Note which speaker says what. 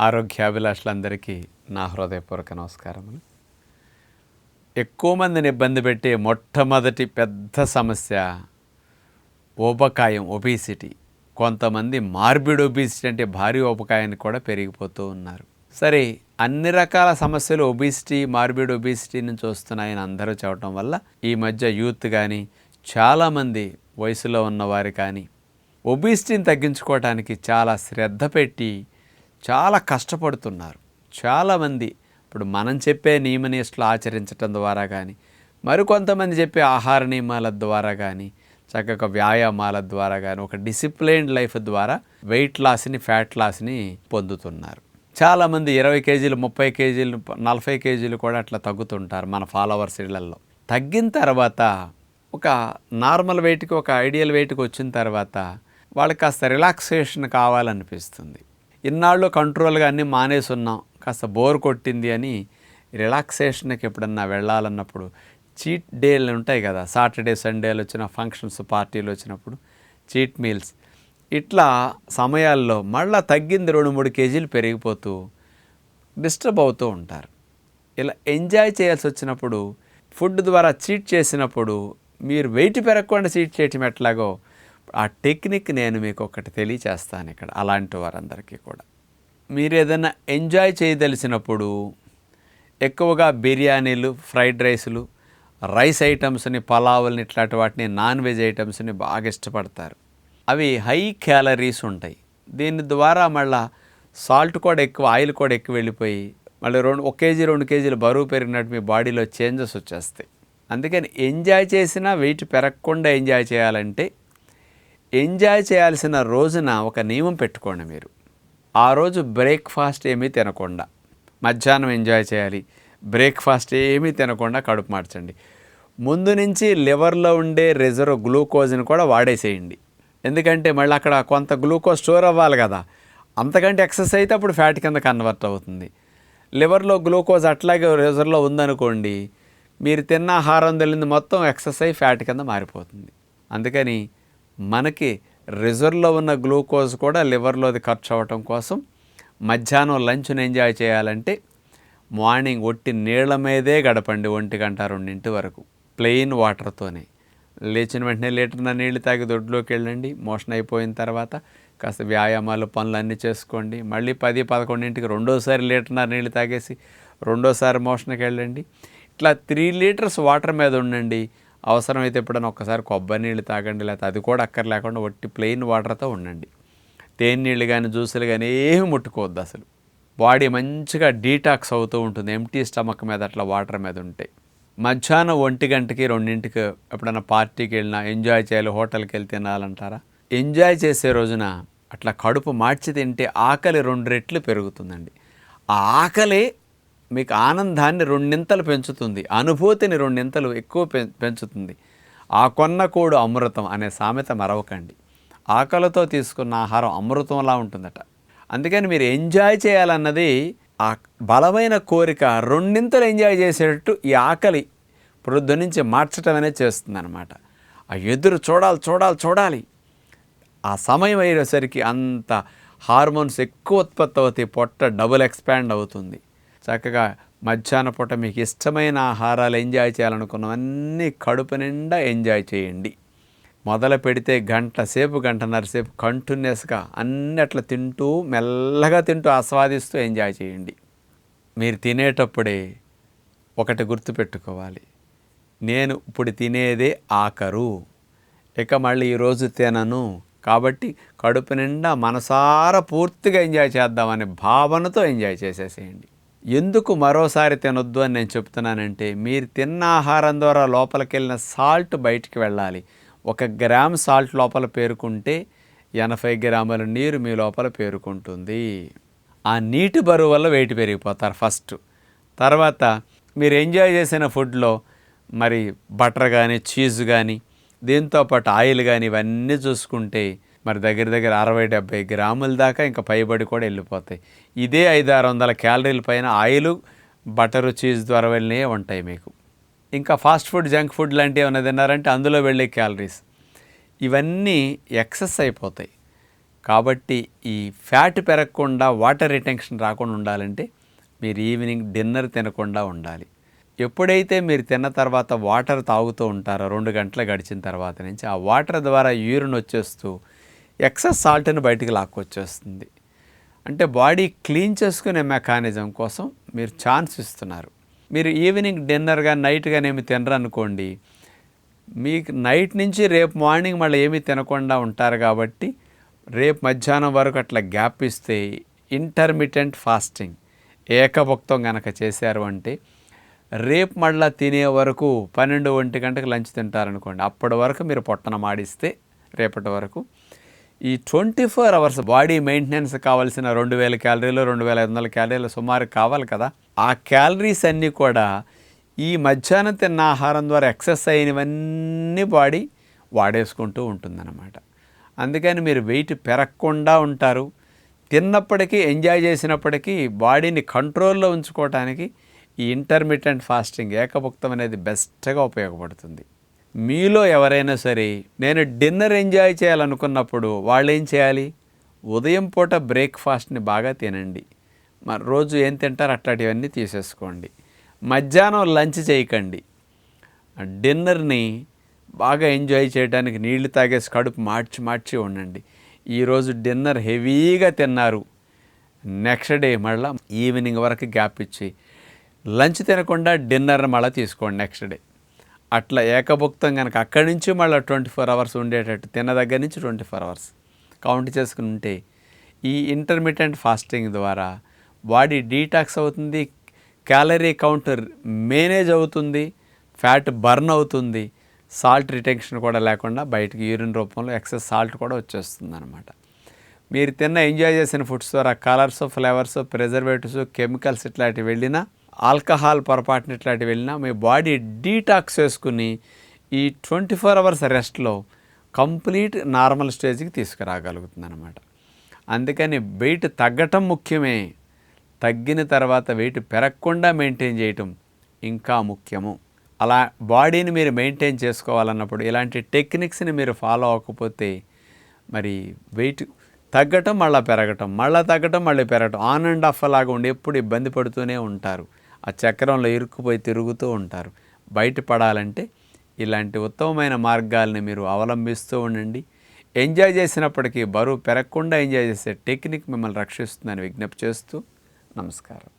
Speaker 1: ఆరోగ్యాభిలాషులందరికీ నా హృదయపూర్వక నమస్కారములు. ఎక్కువ మందిని ఇబ్బంది పెట్టే మొట్టమొదటి పెద్ద సమస్య ఉపకాయం ఒబిసిటీ కొంతమంది మార్బిడ్ ఒబిసిటీ అంటే భారీ ఉపకాయాన్ని కూడా పెరిగిపోతూ ఉన్నారు. సరే అన్ని రకాల సమస్యలు ఒబిసిటీ మార్బిడ్ ఒబిసిటీ నుంచి వస్తున్నాయని అందరూ చెప్పడం వల్ల ఈ మధ్య యూత్ కానీ చాలామంది వయసులో ఉన్నవారు కానీ ఒబిసిటీని తగ్గించుకోవడానికి చాలా శ్రద్ధ పెట్టి చాలా కష్టపడుతున్నారు. చాలామంది ఇప్పుడు మనం చెప్పే నియమనిష్టలు ఆచరించటం ద్వారా కానీ మరికొంతమంది చెప్పే ఆహార నియమాల ద్వారా కానీ చక్కగా వ్యాయామాల ద్వారా కానీ ఒక డిసిప్లైన్డ్ లైఫ్ ద్వారా వెయిట్ లాస్ని ఫ్యాట్ లాస్ని పొందుతున్నారు. చాలామంది ఇరవై కేజీలు ముప్పై కేజీలు నలభై కేజీలు కూడా అట్లా తగ్గుతుంటారు మన ఫాలోవర్స్ ఇళ్ళలో. తగ్గిన తర్వాత ఒక నార్మల్ వెయిట్కి ఒక ఐడియల్ వెయిట్కి వచ్చిన తర్వాత వాళ్ళకి కాస్త రిలాక్సేషన్ కావాలనిపిస్తుంది. ఇన్నాళ్ళు కంట్రోల్గా అన్నీ మానేసున్నాం. కాస్త బోర్ కొట్టింది అని రిలాక్సేషన్కి ఎప్పుడన్నా వెళ్ళాలన్నప్పుడు చీట్ డేలు ఉంటాయి కదా. సాటర్డే సండేలు వచ్చిన ఫంక్షన్స్ పార్టీలు వచ్చినప్పుడు చీట్ మీల్స్. ఇట్లా సమయాల్లో మళ్ళా తగ్గింది రెండు మూడు కేజీలు పెరిగిపోతూ డిస్టర్బ్ అవుతూ ఉంటారు. ఇలా ఎంజాయ్ చేయాల్సి వచ్చినప్పుడు ఫుడ్ ద్వారా చీట్ చేసినప్పుడు మీరు వెయిట్ పెరగకుండా చీట్ చేయటం ఎట్లాగో ఆ టెక్నిక్ నేను మీకు ఒకటి తెలియచేస్తాను ఇక్కడ అలాంటి వారందరికీ కూడా. మీరు ఏదైనా ఎంజాయ్ చేయదలిసినప్పుడు ఎక్కువగా బిర్యానీలు ఫ్రైడ్ రైస్లు రైస్ ఐటమ్స్ని పలావుల్ని ఇట్లాంటి వాటిని నాన్ వెజ్ ఐటమ్స్ని బాగా ఇష్టపడతారు. అవి హై క్యాలరీస్ ఉంటాయి. దీని ద్వారా మళ్ళా సాల్ట్ కూడా ఎక్కువ ఆయిల్ కూడా ఎక్కువ వెళ్ళిపోయి మళ్ళీ రెండు ఒక కేజీ రెండు కేజీలు బరువు పెరిగినట్టు మీ బాడీలో చేంజెస్ వచ్చేస్తాయి. అందుకని ఎంజాయ్ చేసినా వెయిట్ పెరగకుండా ఎంజాయ్ చేయాలంటే ఎంజాయ్ చేయాల్సిన రోజున ఒక నియమం పెట్టుకోండి మీరు. ఆ రోజు బ్రేక్ఫాస్ట్ ఏమీ తినకుండా మధ్యాహ్నం ఎంజాయ్ చేయాలి బ్రేక్ఫాస్ట్ ఏమీ తినకుండా కడుపు మార్చండి. ముందు నుంచి లివర్లో ఉండే రిజర్వ్ గ్లూకోజ్ని కూడా వాడేసేయండి. ఎందుకంటే మళ్ళీ అక్కడ కొంత గ్లూకోజ్ స్టోర్ అవ్వాలి కదా అంతకంటే ఎక్సెస్ అయితే అప్పుడు ఫ్యాట్ కింద కన్వర్ట్ అవుతుంది. లివర్లో గ్లూకోజ్ అట్లాగే రిజర్వ్లో ఉందనుకోండి మీరు తిన్న ఆహారం తెలియదు మొత్తం ఎక్సెస్ అయి ఫ్యాట్ కింద మారిపోతుంది. అందుకని మనకి రిజర్వ్లో ఉన్న గ్లూకోజ్ కూడా లివర్లోది ఖర్చు అవ్వటం కోసం మధ్యాహ్నం లంచ్ని ఎంజాయ్ చేయాలంటే మార్నింగ్ ఒట్టి నీళ్ళ మీదే గడపండి ఒంటి గంట రెండింటి వరకు. ప్లెయిన్ వాటర్తోనే. లేచిన వెంటనే లీటర్న నీళ్ళు తాగి దొడ్లోకి వెళ్ళండి. మోషన్ అయిపోయిన తర్వాత కాస్త వ్యాయామాలు పనులు అన్నీ చేసుకోండి. మళ్ళీ పది పదకొండింటికి రెండోసారి లీటర్నర నీళ్ళు తాగేసి రెండోసారి మోషన్కి వెళ్ళండి. ఇట్లా త్రీ లీటర్స్ వాటర్ మీద ఉండండి. అవసరమైతే ఎప్పుడైనా ఒక్కసారి కొబ్బరి నీళ్ళు తాగండి లేకపోతే అది కూడా అక్కర్లేకుండా ఒట్టి ప్లెయిన్ వాటర్తో ఉండండి. తేనె నీళ్ళు కానీ జ్యూసులు కానీ ఏమి ముట్టుకోవద్దు అసలు. బాడీ మంచిగా డీటాక్స్ అవుతూ ఉంటుంది ఎంటీ స్టమక్ మీద అట్లా వాటర్ మీద ఉంటే. మధ్యాహ్నం ఒంటి గంటకి రెండింటికి ఎప్పుడైనా పార్టీకి వెళ్ళినా ఎంజాయ్ చేయాలి హోటల్కి వెళ్ళి తినాలంటారా? ఎంజాయ్ చేసే రోజున అట్లా కడుపు మార్చి తింటే ఆకలి రెండు రెట్లు పెరుగుతుందండి. ఆ ఆకలే మీకు ఆనందాన్ని రెండింతలు పెంచుతుంది అనుభూతిని రెండింతలు ఎక్కువ పెంచుతుంది. ఆ కొన్న కోడు అమృతం అనే సామెత మరవకండి. ఆకలితో తీసుకున్న ఆహారం అమృతంలా ఉంటుందట. అందుకని మీరు ఎంజాయ్ చేయాలన్నది ఆ బలమైన కోరిక రెండింతలు ఎంజాయ్ చేసేటట్టు ఈ ఆకలి ప్రొద్దు నుంచి మార్చటం అనేది చేస్తుందన్నమాట. ఆ ఎదురు చూడాలి చూడాలి చూడాలి. ఆ సమయం అయ్యేసరికి అంత హార్మోన్స్ ఎక్కువ ఉత్పత్తి అవుతాయి పొట్ట డబుల్ ఎక్స్పాండ్ అవుతుంది. చక్కగా మధ్యాహ్న పూట మీకు ఇష్టమైన ఆహారాలు ఎంజాయ్ చేయాలనుకున్నవన్నీ కడుపు నిండా ఎంజాయ్ చేయండి. మొదలు పెడితే గంట సేపు గంటన్నర సేపు కంటిన్యూస్గా అన్ని అట్లా తింటూ మెల్లగా తింటూ ఆస్వాదిస్తూ ఎంజాయ్ చేయండి. మీరు తినేటప్పుడే ఒకటి గుర్తుపెట్టుకోవాలి. నేను ఇప్పుడు తినేదే ఆఖరు ఇక మళ్ళీ ఈరోజు తినను. కాబట్టి కడుపు నిండా మనసారా పూర్తిగా ఎంజాయ్ చేద్దామనే భావనతో ఎంజాయ్ చేసేసేయండి. ఎందుకు మరోసారి తినొద్దు అని నేను చెప్తున్నానంటే మీరు తిన్న ఆహారం ద్వారా లోపలికి వెళ్ళిన సాల్ట్ బయటికి వెళ్ళాలి. ఒక గ్రామ్ సాల్ట్ లోపల పేరుకుంటే ఎనభై గ్రాముల నీరు మీ లోపల పేరుకుంటుంది. ఆ నీటి బరువు వల్ల వెయిట్ పెరిగిపోతారు ఫస్ట్. తర్వాత మీరు ఎంజాయ్ చేసిన ఫుడ్లో మరి బటర్ కానీ చీజ్ కానీ దీంతో పాటు ఆయిల్ కానీ ఇవన్నీ చూసుకుంటే మరి దగ్గర దగ్గర అరవై డెబ్బై గ్రాముల దాకా ఇంకా పైబడి కూడా వెళ్ళిపోతాయి. ఇదే ఐదు ఆరు వందల క్యాలరీల పైన ఆయిల్ బటరు చీజ్ ద్వారా వెళ్ళినవి ఉంటాయి మీకు. ఇంకా ఫాస్ట్ ఫుడ్ జంక్ ఫుడ్ లాంటివి ఏమైనా తిన్నారంటే అందులో వెళ్ళే క్యాలరీస్. ఇవన్నీ ఎక్సెస్ అయిపోతాయి. కాబట్టి ఈ ఫ్యాట్ పెరగకుండా వాటర్ రిటెన్షన్ రాకుండా ఉండాలంటే మీరు ఈవినింగ్ డిన్నర్ తినకుండా ఉండాలి. ఎప్పుడైతే మీరు తిన్న తర్వాత వాటర్ తాగుతూ ఉంటారో రెండు గంటలు గడిచిన తర్వాత నుంచి ఆ వాటర్ ద్వారా యూరిన్ వచ్చేస్తూ ఎక్సెస్ సాల్ట్ని బయటికి లాక్కొచ్చేస్తుంది. అంటే బాడీ క్లీన్ చేసుకునే మెకానిజం కోసం మీరు ఛాన్స్ ఇస్తున్నారు. మీరు ఈవినింగ్ డిన్నర్ కానీ నైట్ కానీ ఏమి తినరనుకోండి మీకు నైట్ నుంచి రేపు మార్నింగ్ మళ్ళీ ఏమీ తినకుండా ఉంటారు కాబట్టి రేపు మధ్యాహ్నం వరకు అట్లా గ్యాప్ ఇస్తే ఇంటర్మిటెంట్ ఫాస్టింగ్ ఏకభుక్తం కనుక చేశారు అంటే రేపు మళ్ళీ తినే వరకు పన్నెండు ఒంటి గంటకు లంచ్ తింటారనుకోండి అప్పటి వరకు మీరు పొట్టన మాడిస్తే రేపటి వరకు ఈ twenty four hours body maintenance కావాల్సిన రెండు వేల క్యాలరీలు రెండు వేల ఐదు వందల క్యాలరీలు సుమారు కావాలి కదా. ఆ క్యాలరీస్ అన్నీ కూడా ఈ మధ్యాహ్నం తిన్న ఆహారం ద్వారా ఎక్సెస్ అయినవన్నీ బాడీ వాడేసుకుంటూ ఉంటుందన్నమాట. అందుకని మీరు వెయిట్ పెరగకుండా ఉంటారు. తిన్నప్పటికీ ఎంజాయ్ చేసినప్పటికీ బాడీని కంట్రోల్లో ఉంచుకోవటానికి ఈ ఇంటర్మీడియంట్ ఫాస్టింగ్ ఏకభుక్తం అనేది బెస్ట్గా ఉపయోగపడుతుంది. మీలో ఎవరైనా సరే నేను డిన్నర్ ఎంజాయ్ చేయాలనుకున్నప్పుడు వాళ్ళు ఏం చేయాలి? ఉదయం పూట బ్రేక్ఫాస్ట్ని బాగా తినండి. మరి రోజు ఏం తింటారు అట్లాంటివన్నీ తీసేసుకోండి. మధ్యాహ్నం లంచ్ చేయకండి. డిన్నర్ని బాగా ఎంజాయ్ చేయడానికి నీళ్ళు తాగేసి కడుపు మార్చి మార్చి ఉండండి. ఈరోజు డిన్నర్ హెవీగా తిన్నారు. నెక్స్ట్ డే మళ్ళీ ఈవినింగ్ వరకు గ్యాప్ ఇచ్చి లంచ్ తినకుండా డిన్నర్ మళ్ళీ తీసుకోండి నెక్స్ట్ డే. అట్లా ఏకభుక్తం కనుక అక్కడి నుంచి మళ్ళీ ట్వంటీ ఫోర్ అవర్స్ ఉండేటట్టు తిన్న దగ్గర నుంచి ట్వంటీ ఫోర్ అవర్స్ కౌంట్ చేసుకుని ఉంటే ఈ ఇంటర్మీడియంట్ ఫాస్టింగ్ ద్వారా బాడీ డీటాక్స్ అవుతుంది క్యాలరీ కౌంటర్ మేనేజ్ అవుతుంది ఫ్యాట్ బర్న్ అవుతుంది సాల్ట్ రిటెన్షన్ కూడా లేకుండా బయటికి యూరిన్ రూపంలో ఎక్సెస్ సాల్ట్ కూడా వచ్చేస్తుంది అనమాట మీరు తిన్న ఎంజాయ్ చేసిన ఫుడ్స్ ద్వారా కలర్స్ ఫ్లేవర్స్ ప్రిజర్వేటివ్స్ కెమికల్స్ ఇట్లాంటివి వెళ్ళినా ఆల్కహాల్ పొరపాటున ఇట్లాంటివి వెళ్ళినా మీ బాడీ డీటాక్స్ చేసుకుని ఈ ట్వంటీ ఫోర్ అవర్స్ రెస్ట్లో కంప్లీట్ నార్మల్ స్టేజ్కి తీసుకురాగలుగుతుంది అనమాట అందుకని వెయిట్ తగ్గటం ముఖ్యమే. తగ్గిన తర్వాత వెయిట్ పెరగకుండా మెయింటైన్ చేయటం ఇంకా ముఖ్యము. అలా బాడీని మీరు మెయింటైన్ చేసుకోవాలన్నప్పుడు ఇలాంటి టెక్నిక్స్ని మీరు ఫాలో అవ్వకపోతే మరి వెయిట్ తగ్గటం మళ్ళీ పెరగటం మళ్ళీ తగ్గటం మళ్ళీ పెరగటం ఆన్ అండ్ ఆఫ్ అలాగా ఉండి ఎప్పుడు ఇబ్బంది పడుతూనే ఉంటారు. ఆ చక్రంలో ఇరుక్కుపోయి తిరుగుతూ ఉంటారు. బయటపడాలంటే ఇలాంటి ఉత్తమమైన మార్గాల్ని మీరు అవలంబిస్తూ ఉండండి. ఎంజాయ్ చేసినప్పటికీ బరువు పెరగకుండా ఎంజాయ్ చేసే టెక్నిక్ మిమ్మల్ని రక్షిస్తుందని విజ్ఞప్తి చేస్తూ నమస్కారం.